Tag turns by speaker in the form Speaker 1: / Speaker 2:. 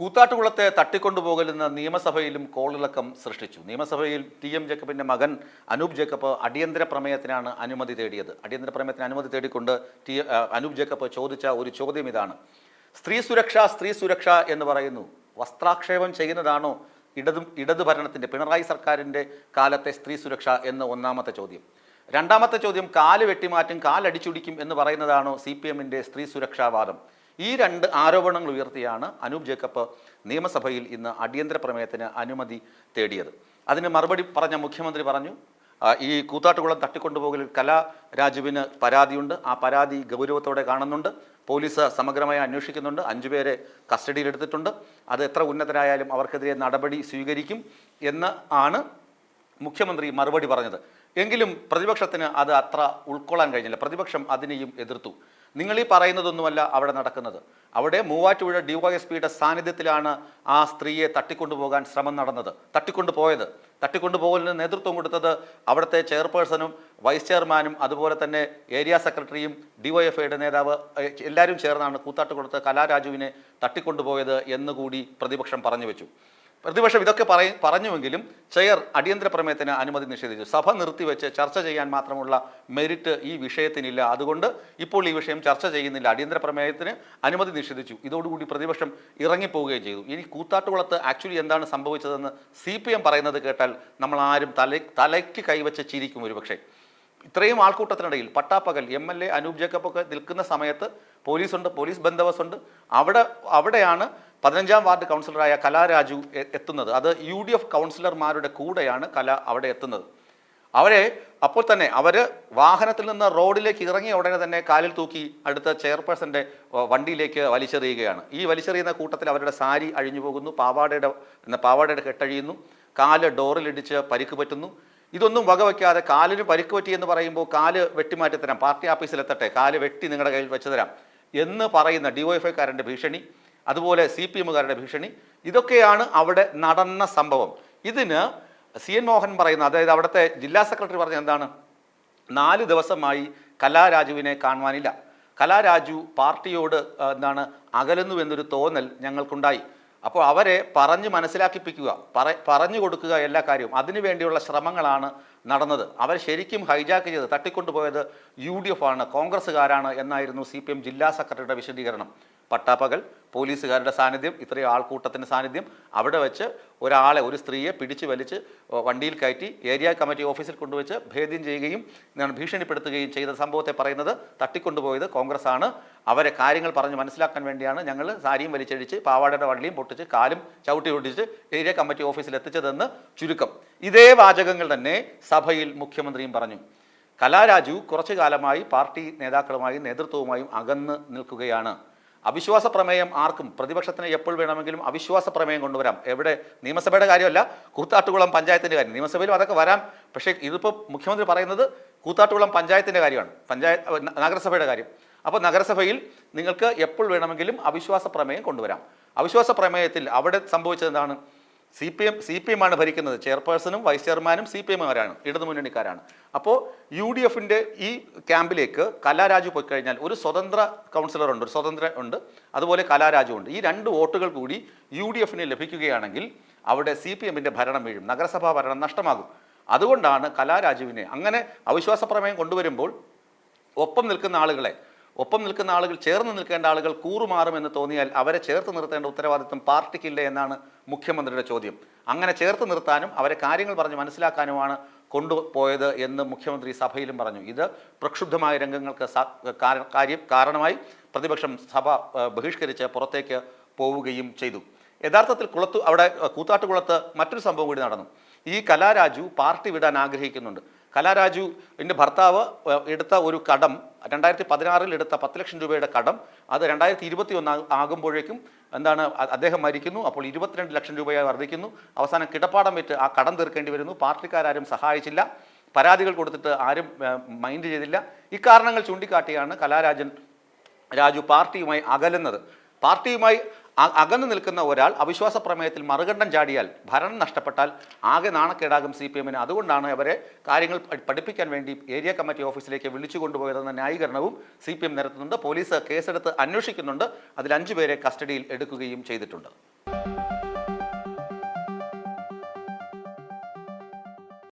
Speaker 1: കൂത്താട്ടുകുളത്തെ തട്ടിക്കൊണ്ടുപോകലെന്ന് നിയമസഭയിലും കോളിളക്കം സൃഷ്ടിച്ചു. നിയമസഭയിൽ T M ജേക്കബിന്റെ മകൻ അനൂപ് ജേക്കബ് അടിയന്തര പ്രമേയത്തിനാണ് അനുമതി തേടിയത്. അടിയന്തര പ്രമേയത്തിന് അനുമതി തേടിക്കൊണ്ട് ടി അനൂപ് ജേക്കബ് ചോദിച്ച ഒരു ചോദ്യം ഇതാണ്. സ്ത്രീ സുരക്ഷ സ്ത്രീ സുരക്ഷ എന്ന് പറയുന്നു. വസ്ത്രാക്ഷേപം ചെയ്യുന്നതാണോ ഇടതു ഇടതു ഭരണത്തിന്റെ പിണറായി സർക്കാരിന്റെ കാലത്തെ സ്ത്രീ സുരക്ഷ എന്ന ഒന്നാമത്തെ ചോദ്യം. രണ്ടാമത്തെ ചോദ്യം കാൽ വെട്ടിമാറ്റും കാലടിച്ചുടിക്കും എന്ന് പറയുന്നതാണോ സി പി എമ്മിന്റെ സ്ത്രീ സുരക്ഷാവാദം? ഈ രണ്ട് ആരോപണങ്ങൾ ഉയർത്തിയാണ് അനൂപ് ജേക്കബ് നിയമസഭയിൽ ഇന്ന് അടിയന്തര പ്രമേയത്തിന് അനുമതി തേടിയത്. അതിന് മറുപടി പറഞ്ഞ മുഖ്യമന്ത്രി പറഞ്ഞു ഈ കൂത്താട്ടുകുളം തട്ടിക്കൊണ്ടുപോകലിൽ കലാരാജുവിന് പരാതിയുണ്ട്. ആ പരാതി ഗൗരവത്തോടെ കാണുന്നുണ്ട്. പോലീസ് സമഗ്രമായി അന്വേഷിക്കുന്നുണ്ട്. അഞ്ചുപേരെ കസ്റ്റഡിയിലെടുത്തിട്ടുണ്ട്. അത് എത്ര ഉന്നതരായാലും അവർക്കെതിരെ നടപടി സ്വീകരിക്കും എന്ന് ആണ് മുഖ്യമന്ത്രി മറുപടി പറഞ്ഞത്. എങ്കിലും പ്രതിപക്ഷത്തിന് അത് അത്ര ഉൾക്കൊള്ളാൻ കഴിഞ്ഞില്ല. പ്രതിപക്ഷം അതിനെയും എതിർത്തു. നിങ്ങൾ ഈ പറയുന്നതൊന്നുമല്ല അവിടെ നടക്കുന്നത്. അവിടെ മൂവാറ്റുപുഴ ഡിവൈഎസ്പിയുടെ സാന്നിധ്യത്തിലാണ് ആ സ്ത്രീയെ തട്ടിക്കൊണ്ടുപോകാൻ ശ്രമം നടന്നത്. തട്ടിക്കൊണ്ടുപോയത്. തട്ടിക്കൊണ്ടുപോകലിന് നേതൃത്വം കൊടുത്തത് അവിടുത്തെ ചെയർപേഴ്സണും വൈസ് ചെയർമാനും അതുപോലെ തന്നെ ഏരിയ സെക്രട്ടറിയും ഡിവൈഎഫ്ഐയുടെ നേതാവ് എല്ലാവരും ചേർന്നാണ് കൂത്താട്ട് കൊടുത്ത് കലാരാജുവിനെ തട്ടിക്കൊണ്ടുപോയത് എന്നുകൂടി പ്രതിപക്ഷം പറഞ്ഞു വെച്ചു. പ്രതിപക്ഷം ഇതൊക്കെ പറയും പറഞ്ഞുവെങ്കിലും ചെയർ അടിയന്തര പ്രമേയത്തിന് അനുമതി നിഷേധിച്ചു. സഭ നിർത്തിവെച്ച് ചർച്ച ചെയ്യാൻ മാത്രമുള്ള മെരിറ്റ് ഈ വിഷയത്തിനില്ല. അതുകൊണ്ട് ഇപ്പോൾ ഈ വിഷയം ചർച്ച ചെയ്യുന്നില്ല. അടിയന്തര പ്രമേയത്തിന് അനുമതി നിഷേധിച്ചു. ഇതോടുകൂടി പ്രതിപക്ഷം ഇറങ്ങിപ്പോവുകയും ചെയ്തു. ഇനി കൂത്താട്ടുകുളത്ത് ആക്ച്വലി എന്താണ് സംഭവിച്ചതെന്ന് സി പറയുന്നത് കേട്ടാൽ നമ്മൾ ആരും തല തലയ്ക്ക് കൈവച്ച് ചിരിക്കും ഒരുപക്ഷെ. ഇത്രയും ആൾക്കൂട്ടത്തിനിടയിൽ പട്ടാപ്പകൽ M L A Anoop Jacob ഒക്കെ നിൽക്കുന്ന സമയത്ത് പോലീസുണ്ട് പോലീസ് ബന്ദോബസ്തുണ്ട്. അവിടെ അവിടെയാണ് പതിനഞ്ചാം വാർഡ് കൗൺസിലറായ കലാരാജു എത്തുന്നത്. അത് യു ഡി എഫ് കൗൺസിലർമാരുടെ കൂടെയാണ് കല അവിടെ എത്തുന്നത്. അവരെ അപ്പോൾ തന്നെ അവർ വാഹനത്തിൽ നിന്ന് റോഡിലേക്ക് ഇറങ്ങിയ ഉടനെ തന്നെ കാലിൽ തൂക്കി അടുത്ത ചെയർപേഴ്സന്റെ വണ്ടിയിലേക്ക് വലിച്ചെറിയുകയാണ്. ഈ വലിച്ചെറിയുന്ന കൂട്ടത്തിൽ അവരുടെ സാരി അഴിഞ്ഞു പോകുന്നു പാവാടയുടെ പാവാടയുടെ കെട്ടഴിയുന്നു കാൽ ഡോറിലിടിച്ച് പരിക്ക് പറ്റുന്നു. ഇതൊന്നും വകവയ്ക്കാതെ കാലിന് പരിക്ക് പറ്റി എന്ന് പറയുമ്പോൾ കാൽ വെട്ടിമാറ്റി തരാം പാർട്ടി ഓഫീസിലെത്തട്ടെ കാൽ വെട്ടി നിങ്ങളുടെ കയ്യിൽ വെച്ച് തരാം എന്ന് പറയുന്ന ഡിവൈഎഫ്ഐക്കാരന്റെ ഭീഷണി. അതുപോലെ സി പി എമ്മുകാരുടെ ഭീഷണി. ഇതൊക്കെയാണ് അവിടെ നടന്ന സംഭവം. ഇതിന് സി എൻ മോഹൻ പറയുന്ന അതായത് അവിടുത്തെ ജില്ലാ സെക്രട്ടറി പറഞ്ഞ എന്താണ്? നാല് ദിവസമായി കലാരാജുവിനെ കാണുവാനില്ല. കലാരാജു പാർട്ടിയോട് എന്താണ് അകലുന്നു എന്നൊരു തോന്നൽ ഞങ്ങൾക്കുണ്ടായി. അപ്പോൾ അവരെ പറഞ്ഞ് മനസ്സിലാക്കിപ്പിക്കുക പറ പറഞ്ഞു കൊടുക്കുക എല്ലാ കാര്യവും. അതിനു വേണ്ടിയുള്ള ശ്രമങ്ങളാണ് നടന്നത്. അവർ ശരിക്കും ഹൈജാക്ക് ചെയ്ത് തട്ടിക്കൊണ്ടുപോയത് യു ഡി എഫ് ആണ് കോൺഗ്രസ്സുകാരാണ് എന്നായിരുന്നു സി പി എം ജില്ലാ സെക്രട്ടറിയുടെ വിശദീകരണം. പട്ടാപ്പകൽ പോലീസുകാരുടെ സാന്നിധ്യം ഇത്രയും ആൾക്കൂട്ടത്തിന്റെ സാന്നിധ്യം അവിടെ വെച്ച് ഒരാളെ ഒരു സ്ത്രീയെ പിടിച്ചു വലിച്ച് വണ്ടിയിൽ കയറ്റി ഏരിയ കമ്മിറ്റി ഓഫീസിൽ കൊണ്ടുവച്ച് ഭേദ്യം ചെയ്യുകയും ഭീഷണിപ്പെടുത്തുകയും ചെയ്ത സംഭവത്തെ പറയുന്നത് തട്ടിക്കൊണ്ടുപോയത് കോൺഗ്രസ് ആണ് അവരെ കാര്യങ്ങൾ പറഞ്ഞ് മനസ്സിലാക്കാൻ വേണ്ടിയാണ് ഞങ്ങൾ സാരിയും വലിച്ചഴിച്ച് പാവാടയുടെ വള്ളിയും പൊട്ടിച്ച് കാലും ചവിട്ടി പൊട്ടിച്ച് ഏരിയ കമ്മിറ്റി ഓഫീസിൽ എത്തിച്ചതെന്ന് ചുരുക്കം. ഇതേ വാചകങ്ങൾ തന്നെ സഭയിൽ മുഖ്യമന്ത്രിയും പറഞ്ഞു. കലാരാജു കുറച്ചു കാലമായി പാർട്ടി നേതാക്കളുമായും നേതൃത്വവുമായും അകന്ന് നിൽക്കുകയാണ്. അവിശ്വാസ പ്രമേയം ആർക്കും പ്രതിപക്ഷത്തിന് എപ്പോൾ വേണമെങ്കിലും അവിശ്വാസ പ്രമേയം കൊണ്ടുവരാം. എവിടെ? നിയമസഭയുടെ കാര്യമല്ല കൂത്താട്ടുകുളം പഞ്ചായത്തിന്റെ കാര്യം. നിയമസഭയിലും അതൊക്കെ വരാം. പക്ഷേ ഇതിപ്പോൾ മുഖ്യമന്ത്രി പറയുന്നത് കൂത്താട്ടുകുളം പഞ്ചായത്തിന്റെ കാര്യമാണ്. പഞ്ചായത്ത് നഗരസഭയുടെ കാര്യം. അപ്പോൾ നഗരസഭയിൽ നിങ്ങൾക്ക് എപ്പോൾ വേണമെങ്കിലും അവിശ്വാസ പ്രമേയം കൊണ്ടുവരാം. അവിശ്വാസ പ്രമേയത്തിൽ അവിടെ സംഭവിച്ചത് എന്താണ്? C P M C P എമ്മാണ് ഭരിക്കുന്നത്. ചെയർപേഴ്സണും വൈസ് ചെയർമാനും സി പി എമ്മുകാരാണ് ഇടതുമുന്നണിക്കാരാണ്. അപ്പോൾ യു ഡി എഫിന്റെ ഈ ക്യാമ്പിലേക്ക് കലാരാജു പോയി കഴിഞ്ഞാൽ ഒരു സ്വതന്ത്ര കൗൺസിലർ ഉണ്ട് ഒരു സ്വതന്ത്ര ഉണ്ട്. അതുപോലെ കലാരാജു ഉണ്ട്. ഈ രണ്ട് വോട്ടുകൾ കൂടി യു ഡി എഫിന് ലഭിക്കുകയാണെങ്കിൽ അവിടെ സി പി എമ്മിന്റെ ഭരണം വീഴും നഗരസഭാ ഭരണം നഷ്ടമാകും. അതുകൊണ്ടാണ് കലാരാജുവിനെ അങ്ങനെ അവിശ്വാസ പ്രമേയം കൊണ്ടുവരുമ്പോൾ ഒപ്പം നിൽക്കുന്ന ആളുകളെ ഒപ്പം നിൽക്കുന്ന ആളുകൾ ചേർന്ന് നിൽക്കേണ്ട ആളുകൾ കൂറുമാറുമെന്ന് തോന്നിയാൽ അവരെ ചേർത്ത് നിർത്തേണ്ട ഉത്തരവാദിത്വം പാർട്ടിക്കില്ല എന്നാണ് മുഖ്യമന്ത്രിയുടെ ചോദ്യം. അങ്ങനെ ചേർത്ത് നിർത്താനും അവരെ കാര്യങ്ങൾ പറഞ്ഞ് മനസ്സിലാക്കാനുമാണ് കൊണ്ടുപോയത് എന്ന് മുഖ്യമന്ത്രി സഭയിലും പറഞ്ഞു. ഇത് പ്രക്ഷുബ്ധമായ രംഗങ്ങൾക്ക് കാര്യം കാരണമായി പ്രതിപക്ഷം സഭ ബഹിഷ്കരിച്ച് പുറത്തേക്ക് പോവുകയും ചെയ്തു. യഥാർത്ഥത്തിൽ കുളത്തു അവിടെ കൂത്താട്ടുകുളത്ത് മറ്റൊരു സംഭവം കൂടി നടന്നു. ഈ കലാരാജു പാർട്ടി വിടാൻ ആഗ്രഹിക്കുന്നുണ്ട്. കലാരാജുവിന്റെ ഭർത്താവ് എടുത്ത ഒരു കടം രണ്ടായിരത്തി പതിനാറിൽ എടുത്ത പത്ത് ലക്ഷം രൂപയുടെ കടം അത് രണ്ടായിരത്തി ഇരുപത്തി ഒന്ന് ആകുമ്പോഴേക്കും എന്താണ് അദ്ദേഹം മരിക്കുന്നു. അപ്പോൾ ഇരുപത്തിരണ്ട് ലക്ഷം രൂപയായി വർദ്ധിക്കുന്നു. അവസാനം കിടപ്പാടം വെച്ച് ആ കടം തീർക്കേണ്ടി വരുന്നു. പാർട്ടിക്കാരും സഹായിച്ചില്ല. പരാതികൾ കൊടുത്തിട്ട് ആരും മൈൻഡ് ചെയ്തില്ല. ഇക്കാരണങ്ങൾ ചൂണ്ടിക്കാട്ടിയാണ് കലാരാജൻ രാജു പാർട്ടിയുമായി അകലുന്നത്. പാർട്ടിയുമായി അകന്നു നിൽക്കുന്ന ഒരാൾ അവിശ്വാസ പ്രമേയത്തിൽ മറുകണ്ഠം ചാടിയാൽ ഭരണം നഷ്ടപ്പെട്ടാൽ ആകെ നാണക്കേടാകും സി പി എമ്മിന്. അതുകൊണ്ടാണ് അവരെ കാര്യങ്ങൾ പഠിപ്പിക്കാൻ വേണ്ടി ഏരിയ കമ്മിറ്റി ഓഫീസിലേക്ക് വിളിച്ചു കൊണ്ടുപോയതെന്ന ന്യായീകരണവും സി പി എം നിരത്തുന്നുണ്ട്. പോലീസ് കേസെടുത്ത് അന്വേഷിക്കുന്നുണ്ട്. അതിൽ അഞ്ചുപേരെ കസ്റ്റഡിയിൽ എടുക്കുകയും ചെയ്തിട്ടുണ്ട്.